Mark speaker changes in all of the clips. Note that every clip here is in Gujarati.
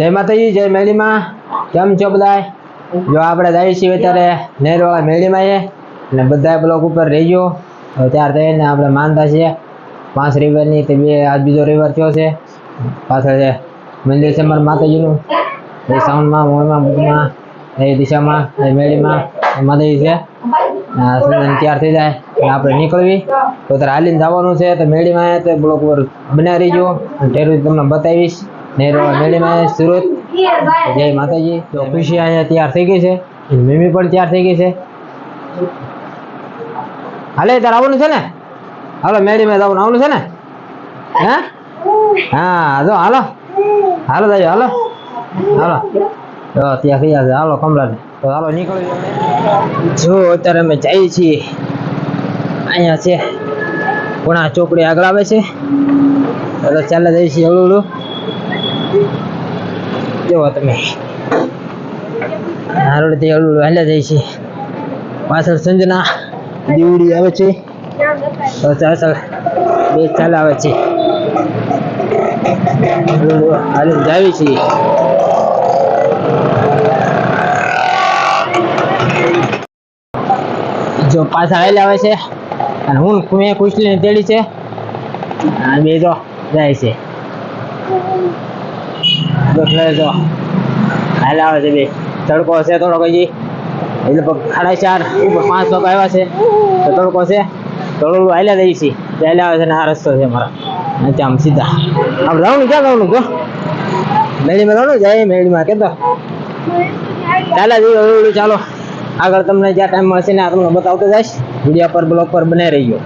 Speaker 1: જય માતાજી, જય મેળીમાં. કેમ છો બધાય? જો આપણે જઈએ છીએ અત્યારે નેરવાળા મેળીમાં છે અને બધા બ્લોક ઉપર રહીજો. ત્યાર થઈને આપણે માનતા છીએ. પાંચ રવિવારની તે બે, આજ બીજો રવિવાર થયો છે. પાછળ છે મંદિર છે મારા માતાજીનું. એ સાઉન્ડમાં મોરમાં બુકમાં એ દિશામાં, એ મેળીમાં, એ માતાજી છે. તૈયાર થઈ જાય. અને આપણે નીકળવી. તો ત્યારે હાલીને જવાનું છે. તો મેળીમાં તો બ્લોક ઉપર બનાવી રહીજો. ટેરું તમને બતાવીશ. મેળીમાં સુરત. જય માતાજી. તો ખુશી અહીંયા તૈયાર થઈ ગઈ છે. મમ્મી પણ તૈયાર થઈ ગઈ છે. હાલે તારે આવવાનું છે ને? હાલો મેળીમાં જવાનું આવવાનું છે ને? હે? હા જો હાલો. હાલો દાજો હાલો. હાલો. તો ત્યાં થઈ જશે હાલો કમલાને તો હાલો નીકળી. જો અત્યારે અમે જઈએ છીએ. અહીંયા છે. પુણા ચોકડી આગળ આવે છે. એટલે ચાલે જઈએ છીએ હળું હળું. જુઓ તમે? હારોડથી હળું હળું હાલ્યા જાય છે. પાછળ સંજના દીવડી આવે છે. તો બે ચાલે આવે છે. હળું જાવી છે. જો પાછા આવેલા આવે છે. અને હું મેં કુશલીને તેડી છે. આ બે જો જાય છે. એટલે છે એટલે સાડા પાંચ લોકો આવ્યા છે. તો આવે છે ને આ રસ્તો છે મારા નથી આમ સીધા. જવાનું ક્યાં જવાનું જો મેળીમાં જવાનું જાય મેળીમાં. કેતો ચાલ્યા જઈએ ચાલો. આગળ તમને જ્યાં ટાઈમ મળશે ને આ તમને બતાવતો જઈશ. વીડિયો પર, બ્લોગ પર બનાવી રહીજો.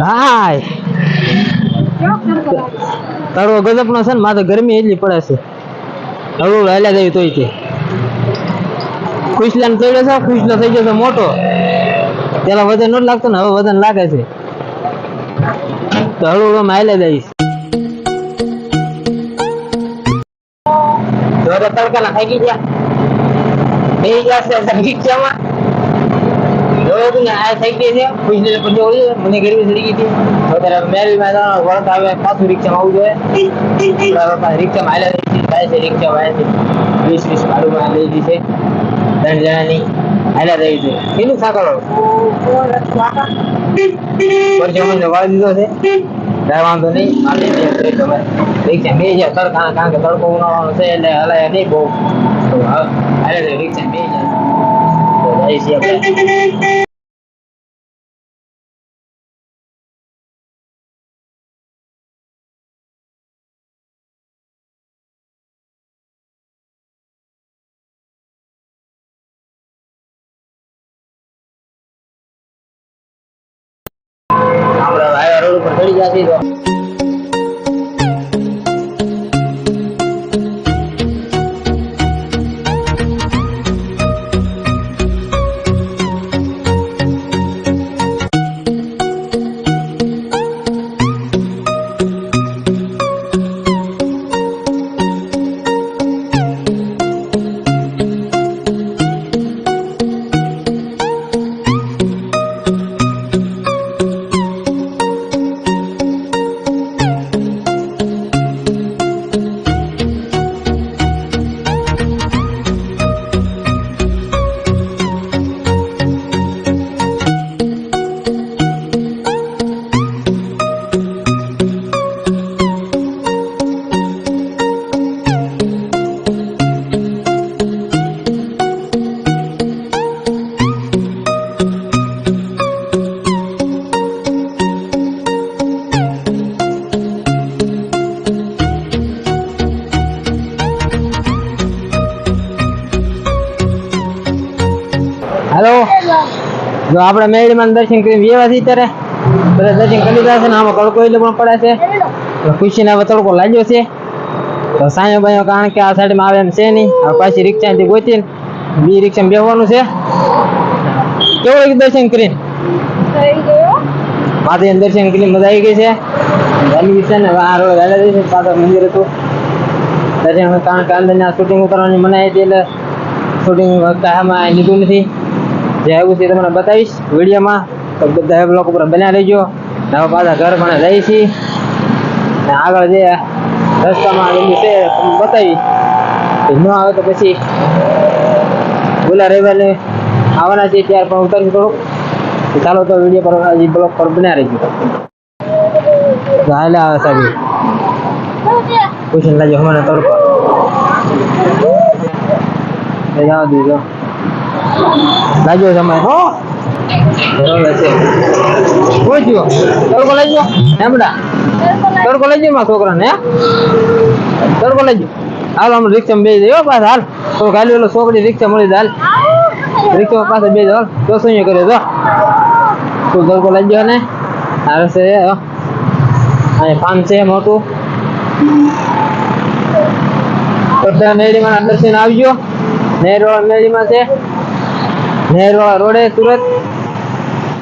Speaker 1: હાય. તારો ગજબ નો છે ને માથે ગરમી એટલી પડે છે. હળવું હાલ્યા જાય તોય તે ખુશલાને ચડ્યો છે, ખુશલો થઈ ગયો છે મોટો. પેલા વજન નથી લાગતું ને, હવે વજન લાગે છે. તો હળવું હળવું હાલ્યા દઈશ જોરે તડકાના થાકી ગયા. બે ગયા છે રિક્ષામાં જોયું તું ને આ થઈ ગઈ છે. ખુશલી પછી ઓળી મને ગરમી ચડી ગઈ હતી છે રિક્ષા દીધો છે. કઈ વાંધો નહીં મારી તમે. રિક્ષા બે જાય કારણ કે તડકો ઉનાળવાનો છે, એટલે હલાય નહીં બહુ. જઈએ રિક્ષા બે તો હાઈવે રોડ હેલો. જો આપણે મેળીમાં દર્શન કરી વ્યવા છીએ ત્યારે બધા દર્શન કરી લીધા છે ને આમાં તડકો એટલે પણ પડે છે. ખુશીને હવે તડકો લાગ્યો છે. તો સાંયો બાયો કારણ કે આ સાઈડમાં આવે એમ છે નહીં. આ પાછી રિક્ષાથી ગોતીને બી રિક્ષામાં બેહવાનું છે. કેવું લાગ્યું દર્શન કરીને? માતાજી દર્શન કરીને મજા આવી ગઈ છે. વેલી છે ને આ પાછળ મંદિર હતું. દર્શન કારણ કે અંદર શૂટિંગ કરવાની મનાઈ હતી એટલે શૂટિંગ કાયમાં લીધું નથી. જે આવ્યું છે તમને બતાવીશ વિડીયોમાં. તો બધા બ્લોક ઉપર બન્યા રહેજો. નવા પાછા ઘર પણ જઈએ છીએ. આગળ જે રસ્તામાં આવેલું છે, તમને બતાવી ન આવે તો પછી બોલા રવિવારને આવવાના છે ત્યાર પણ ઉતારી થોડુંક. ચાલો તો વીડિયો પર હજી બ્લોક પર બન્યા રહેજો. હાલે આવે સાહેબ. પૂછીને લાગ્યો હમણાં તડકો. જવા દીધો લાજો સમય, હો. ગયો ગયો ગયો ગયો ને? હાલ છે. પાન છે મોટું. તો ત્યાં મેળીમાં દર્શન આવજો નેરવાળા મેળીમાં છે. નેરવાળા રોડે સુરત